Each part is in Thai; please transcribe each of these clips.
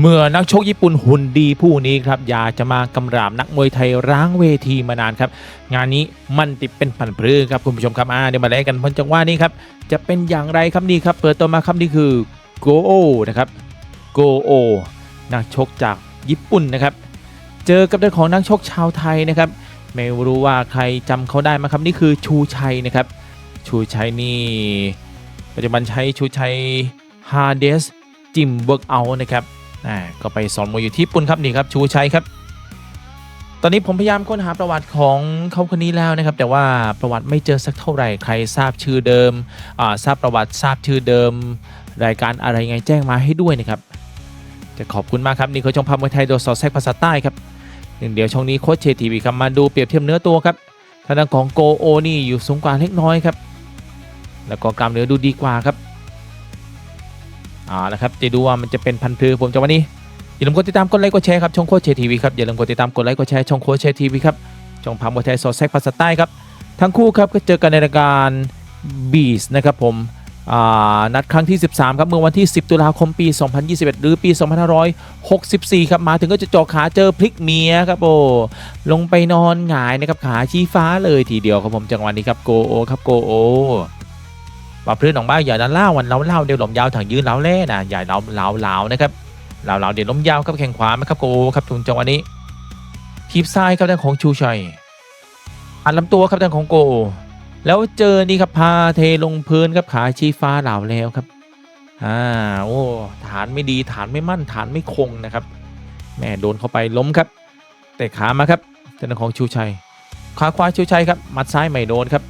เมื่อนักชกญี่ปุ่นหุ่นดีผู้นี้ครับอยากจะมากำราบนักมวยไทยร้างเวทีมานานครับ งานนี้มันติดเป็นผันพรือครับคุณผู้ชมครับอ่าเดี๋ยวมาเล่นกันพ้นจังหวะนี้ครับจะเป็นอย่างไรครับนี่ครับ เปิดตัวมาครับนี่คือโกโอนะครับโกโอนักชกจากญี่ปุ่นนะครับ เจอกับด้าของนักชกชาวไทยนะครับ ไม่รู้ว่าใครจำเขาได้ไหมครับนี่คือชูชัยนะครับ ชูชัยนี่ปัจจุบันใช้ชูชัยฮาเดสจิมเวิร์กเอานะครับ อ่าก็ไปสอนมวยอยู่ที่ญี่ปุ่นครับนี่ครับชูชัยครับ ตอนนี้ผมพยายามค้นหาประวัติของเขาคนนี้แล้วนะครับ แต่ว่าประวัติไม่เจอสักเท่าไหร่ใครทราบชื่อเดิมอ่าทราบประวัติทราบชื่อเดิม รายการอะไรไงแจ้งมาให้ด้วยนะครับจะขอบคุณมากครับนี่คือช่องพามวยไทยโดยสอดแซกภาษาใต้ครับหนึ่งเดียวช่องนี้โค้ชเชทีวีครับมาดูเปรียบเทียบเนื้อตัวครับทางด้านของโกโอนี่อยู่สูงกว่าเล็กน้อยครับ แล้วก็กล้ามเนื้อดูดีกว่าครับ อาละครับจะดูว่ามันจะเป็นพันธุ์พือผมจะวันนี้อย่าลืมกดติดตามกดไลค์กดแชร์ครับช่องโค้ชเชทีวีครับอย่าลืมกดติดตามกดไลค์กดแชร์ช่องโค้ชเชทีวีครับช่องพามวยไทยสอดแซกภาษาใต้ครับทั้งคู่ครับก็เจอกันในรายการบีสนะครับผมอ่านัดครั้งที่ 13 ครับ เมื่อวันที่ 10 ตุลาคมปี 2021 หรือปี 2564 ครับ มาถึงก็จะเจาะขาเจอพลิกเมียครับโอ้ลงไปนอนหงายนะครับขาชี้ฟ้าเลยทีเดียวครับผมจังหวะนี้ครับโกโอครับโกโอ ปรับเพื่อนของบ้านอย่าดันเล่าวันเล่าเล่าเดี๋ยวหลมยาวถังยืนเล้าแล่นะอย่าเล้าเล้าเล้านะครับเล้าเล้าเดี๋ยวล้มยาวครับแข่งขวาไหมครับโกครับทุนจังหวะนี้ทีบซ้ายครับด้านของชูชัยอันลำตัวครับด้านของโก แล้วเจอนี่ครับพาเทลงพื้นครับขาชี้ฟ้าเหล่าแล้วครับอ่าโอ้ฐานไม่ดีฐานไม่มั่นฐานไม่คงนะครับแม่โดนเข้าไปล้มครับแต่ขามาครับเจ้าหน้าของชูชัยขาขวาชูชัยครับมัดซ้ายไม่โดนครับ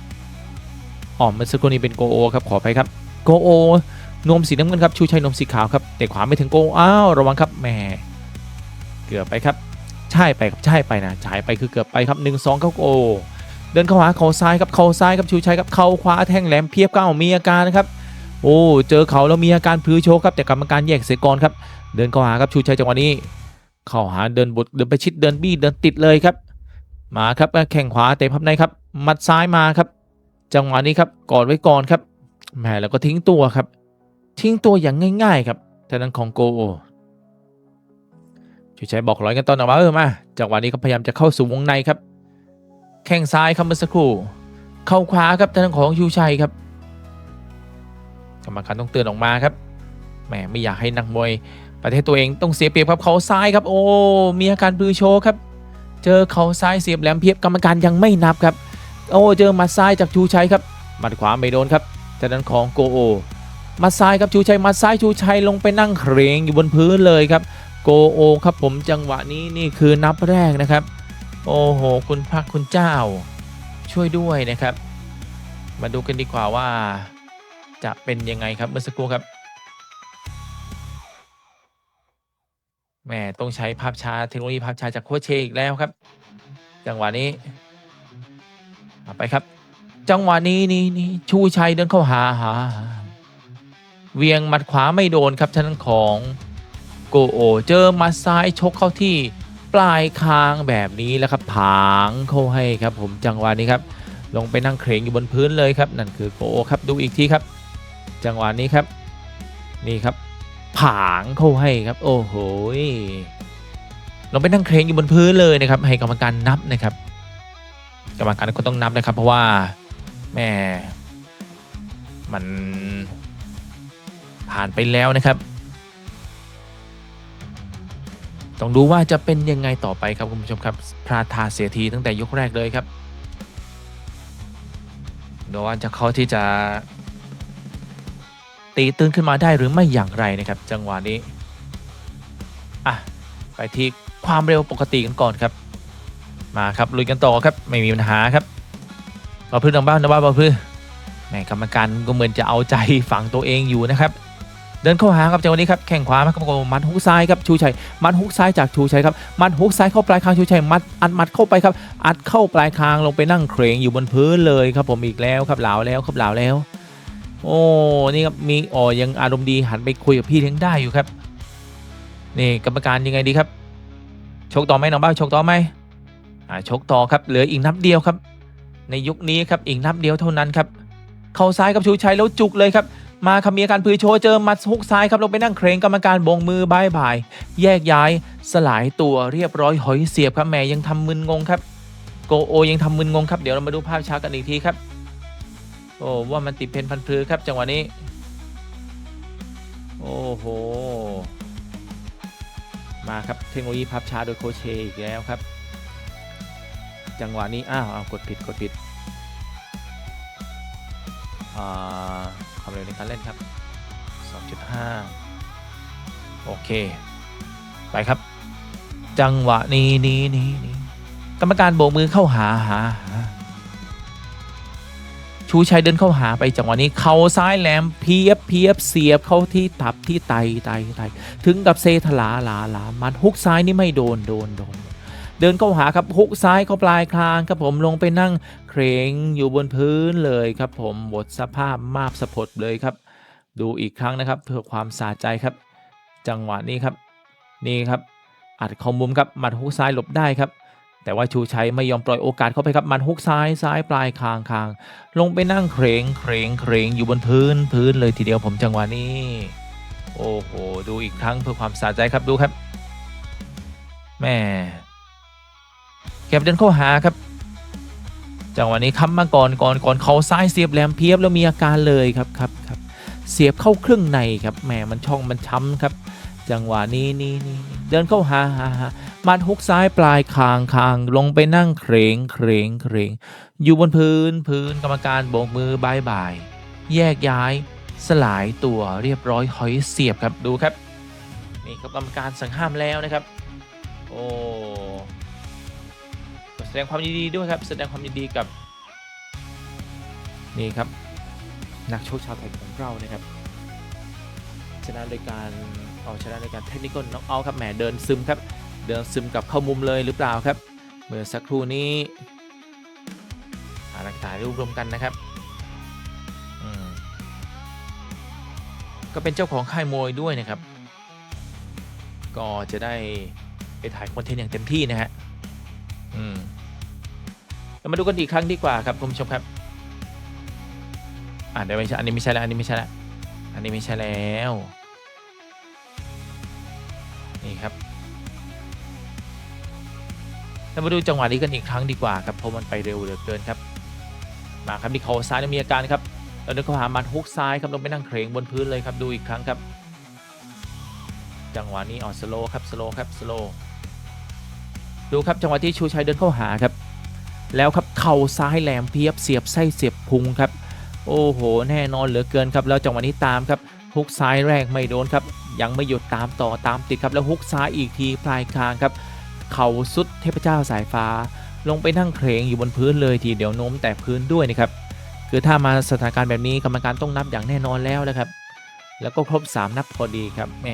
อ๋อเมื่อสักครู่นี้เป็นโกโอครับขอไปครับโกโอนวมสีน้ำเงินครับชูชัยนวมสีขาวครับแต่ขวาไม่ถึงโกอ้าวระวังครับแหมเกือบไปครับใช่ไปครับใช่ไปนะฉายไปคือเกือบไปครับ1 2เข้าโกเดินเข้าหาเข่าซ้ายครับเข่าซ้ายครับชูชัยครับเข่าขวาแทงแหลมเพียบเก้ามีอาการนะครับโอ้เจอเข่าแล้วมีอาการพื้โชกครับแต่กรรมการแยกเสียก่อนครับเดินเข้าหาครับชูชัยจังหวะนี้เข้าหาเดินบดเดินไปชิดเดินบี้เดินติดเลยครับ มาครับแข่งขวาเตะพับในครับมัดซ้ายมาครับ จังหวะนี้ครับกอดไว้ก่อนครับแหมแล้วก็ทิ้งตัวครับ ทิ้งตัวอย่างง่าย ๆ ครับทางด้านของโกโอชูชัยบอกร้อยกันตอนออกมาเออมาจังหวะนี้เขาพยายามจะเข้าสู่วงในครับ แข้งซ้ายครับเมื่อสักครู่เข้าขวาครับทางด้านของชูชัยครับกรรมการต้องเตือนออกมาครับแหมไม่อยากให้นักมวยประเทศตัวเองต้องเสียเปรียบครับเขาซ้ายครับ โอ้มีอาการบือโชครับ เจอเขาซ้ายเสียบแหลมเพียบกรรมการยังไม่นับครับ โอ้เจอหมัดซ้ายจากชูชัยครับหมัดขวาไม่โดนครับทางด้านของโกโอหมัดซ้ายครับชูชัยหมัดซ้ายชูชัยลงไปนั่งเครงอยู่บนพื้นเลยครับโกโอครับผมจังหวะนี้นี่คือนับแรกนะครับ โอ้โห คุณพระคุณเจ้า ช่วยด้วยนะครับ มาดูกันดีกว่าว่า จะเป็นยังไงครับเมื่อสักครู่ครับแหม่ต้องใช้ภาพช้าเทคโนโลยีภาพช้าจากโคชเชอีกแล้วครับ จังหวะนี้เอา ไปครับ จังหวะนี้นี่นี่ชูชัยเดินเข้าหาหา เวียงหมัดขวาไม่โดนครับทางด้นของโกโอเจอมัดซ้ายชกเข้าที่ปลายคางแบบนี้แล้วครับผางเข้าให้ครับ ผมจังหวะนี้ครับ ลงไปนั่งเครงอยู่บนพื้นเลยครับ นั่นคือโกโอครับดูอีกทีครับ จังหวะนี้ครับ นี่ครับผางเข้าให้ครับ โอ้โหลงไปนั่งเครงอยู่บนพื้นเลยนะครับ ให้กรรมการนับนะครับ รรมการก็ต้องนับนะครับ เพราะว่าแม่มันผ่านไปแล้วนะครับ ต้องดูว่าจะเป็นยังไงต่อไปครับคุณผู้ชมครับพลาดทาเสียทีตั้งแต่ยกแรกเลยครับดูว่าจะเขาที่จะตีตื้นขึ้นมาได้หรือไม่อย่างไรนะครับ จังหวะนี้ อะ ไปที่ความเร็วปกติกันก่อนครับ มาครับลุยกันต่อครับไม่มีปัญหาครับบาพื้นทางบ้านนะว่าบาพื้นแหม่กรรมการก็เหมือนจะเอาใจฝังตัวเองอยู่นะครับ เดินเข้าหาครับจังหวะนี้ครับแข่งขวาครับมัดฮุกซ้ายครับชูชัยมัดฮุกซ้ายจากชูชัยครับมัดฮุกซ้ายเข้าปลายคางชูชัยมัดอัดมัดเข้าไปครับอัดเข้าปลายคางลงไปนั่งเครงอยู่บนพื้นเลยครับผมอีกแล้วครับเหลาแล้วครับเหลาแล้ว โอ้นี่ครับมีอ๋อยังอารมณ์ดีหันไปคุยกับพี่เลี้ยงได้อยู่ครับนี่กรรมการยังไงดีครับชกต่อไหมน้องบ้าชกต่อไหม ชกต่อครับเหลืออีกนับเดียวครับ ในยุคนี้ครับอีกนับเดียวเท่านั้นครับเข้าซ้ายกับชูชัยแล้วจุกเลยครับ มาครับมีอาการพือโชว์เจอมัดฮุกซ้ายครับลงไปนั่งเครงกรรมการบงมือบายบาย แยกย้าย สลายตัวเรียบร้อยหอยเสียบครับแหม่ยังทำมึนงงครับ โกโอยังทำมึนงงครับเดี๋ยวเรามาดูภาพช้ากันอีกทีครับ โอ้ว่ามันติดเพนพันพลือครับจังหวะนี้ โอ้โหมาครับเทคโนโลยีภาพช้าโดยโคเชอีกแล้วครับ จังหวะนี้ อ้าวอ้ากดผิดกดผิดความเร็วในการเล่นครับ 2.5 โอเค ไปครับ จังหวะนี้นี้นี้นี้กรรมการโบกมือเข้าหาหาหาชูชัยเดินเข้าหาไปจังหวะนี้ เข่าซ้ายแหลมเพียบเพียบเสียบเข้าที่ตับที่ไตไตไตถึงกับเซถลาหลาหลามันฮุกซ้ายนี่ไม่โดนโดนโดน เดินเข้าหาครับฮุกซ้ายเข้าปลายคางครับผมลงไปนั่งเครงอยู่บนพื้นเลยครับผมบทสภาพมาบสะพดเลยครับ ดูอีกครั้งนะครับ เพื่อความสะใจครับ จังหวะนี้ครับ นี่ครับอัดเข้ามุมครับหมัดฮุกซ้ายหลบได้ครับแต่ว่าชูชัยไม่ยอมปล่อยโอกาสเข้าไปครับหมันฮุกซ้ายซ้ายปลายคางคางลงไปนั่งเครงเครงเครงอยู่บนพื้นพื้นเลยทีเดียวผมจังหวะนี้ โอ้โห ดูอีกครั้งเพื่อความสะใจครับดูครับแม่ แกบเดินเข้าหาครับ จังหวะนี้ค้ำมาก่อนก่อนก่อนเขาซ้ายเสียบแหลมเพียบแล้วมีอาการเลยครับครับครับเสียบเข้าเครึ่องในครับแหมมันช่องมันช้ำครับ จังหวะนี้นี่นี่นี่เดินเข้าหาหาหามัดฮุกซ้ายปลายคางคางลงไปนั่งเครงเครงเครงอยู่บนพื้นพื้นกรรมการโบกมือบายบาย แยกย้าย สลายตัวเรียบร้อยหอยเสียบครับดูครับ นี่ครับกรรมการสั่งห้ามแล้วนะครับ โอ้ แสดงความยินดีด้วยครับ แสดงความยินดีกับ นี่ครับ นักโชคชาวไทยของเรานะครับชนะโดยการเอาชนะโดยการเทคนิคน็อกเอาครับแหมเดินซึมครับ เดินซึมกับเข้ามุมเลยหรือเปล่าครับ เมื่อสักครู่นี้หาหลักฐานรวบรวมกันนะครับอืมก็เป็นเจ้าของค่ายมวยด้วยนะครับ ก็จะได้ไปถ่ายคอนเทนต์อย่างเต็มที่นะฮะ อืม เรามาดูกันอีกครั้งดีกว่าครับคุณผู้ชมครับอ่าเดี๋ยวไม่ใช่อันนี้ไม่ใช่แล้วอันนี้ไม่ใช่แล้วอันนี้ไม่ใช่แล้วนี่ครับเรามาดูจังหวะนี้กันอีกครั้งดีกว่าครับเพราะมันไปเร็วเหลือเกินครับ มาครับที่เขาซ้ายมีอาการครับเราเดินเข้าหามันฮุกซ้ายครับลงไปนั่งเครงบนพื้นเลยครับดูอีกครั้งครับ จังหวะนี้ออกสโลครับสโลครับสโลดูครับจังหวะที่ชูชัยเดินเข้าหาครับ แล้วครับเข่าซ้ายแหลมเพียบเสียบไส้เสียบพุงครับ โอ้โห แน่นอนเหลือเกินครับแล้วจังหวะนี้ตามครับฮุกซ้ายแรกไม่โดนครับยังไม่หยุดตามต่อตามติดครับแล้วฮุกซ้ายอีกทีปลายคางครับเข่าสุดเทพเจ้าสายฟ้า ลงไปนั่งเครงอยู่บนพื้นเลยทีเดียวโน้มแต่พื้นด้วยนะครับคือถ้ามาสถานการณ์แบบนี้กรรมการต้องนับอย่างแน่นอนแล้วนะครับ แล้วก็ครบ 3 นับพอดีครับแหม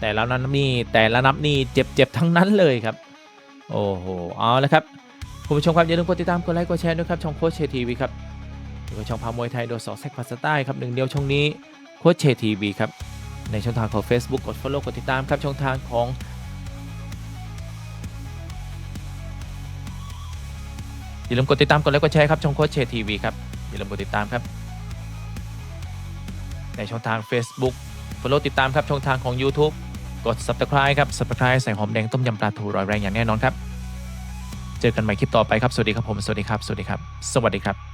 แต่ละนับนี่แต่ละนับนี่เจ็บๆทั้งนั้นเลยครับ โอ้โหเอาละครับ คุณผู้ชมครับอย่าลืมกดติดตามกดไลค์กดแชร์ด้วยครับช่องโค้ชเชทีวีครับแล้วก็ช่องพามวยไทยโดยสองแซกภาษาใต้ครับหนึ่งเดียวช่องนี้โค้ชเชทีวีครับในช่องทางของ Facebook กด Follow กดติดตามครับช่องทางของอย่าลืมกดติดตามกดไลค์กดแชร์ครับช่องโค้ชเชทีวีครับอย่าลืมกดติดตามครับในช่องทาง Facebook Follow ติดตามครับช่องทางของ YouTube กด Subscribe ครับ Subscribe ใส่หอมแดงต้มยำปลาทูรอยแรงอย่างแน่นอนครับ เจอกันใหม่คลิปต่อไปครับ สวัสดีครับผม สวัสดีครับ สวัสดีครับ สวัสดีครับ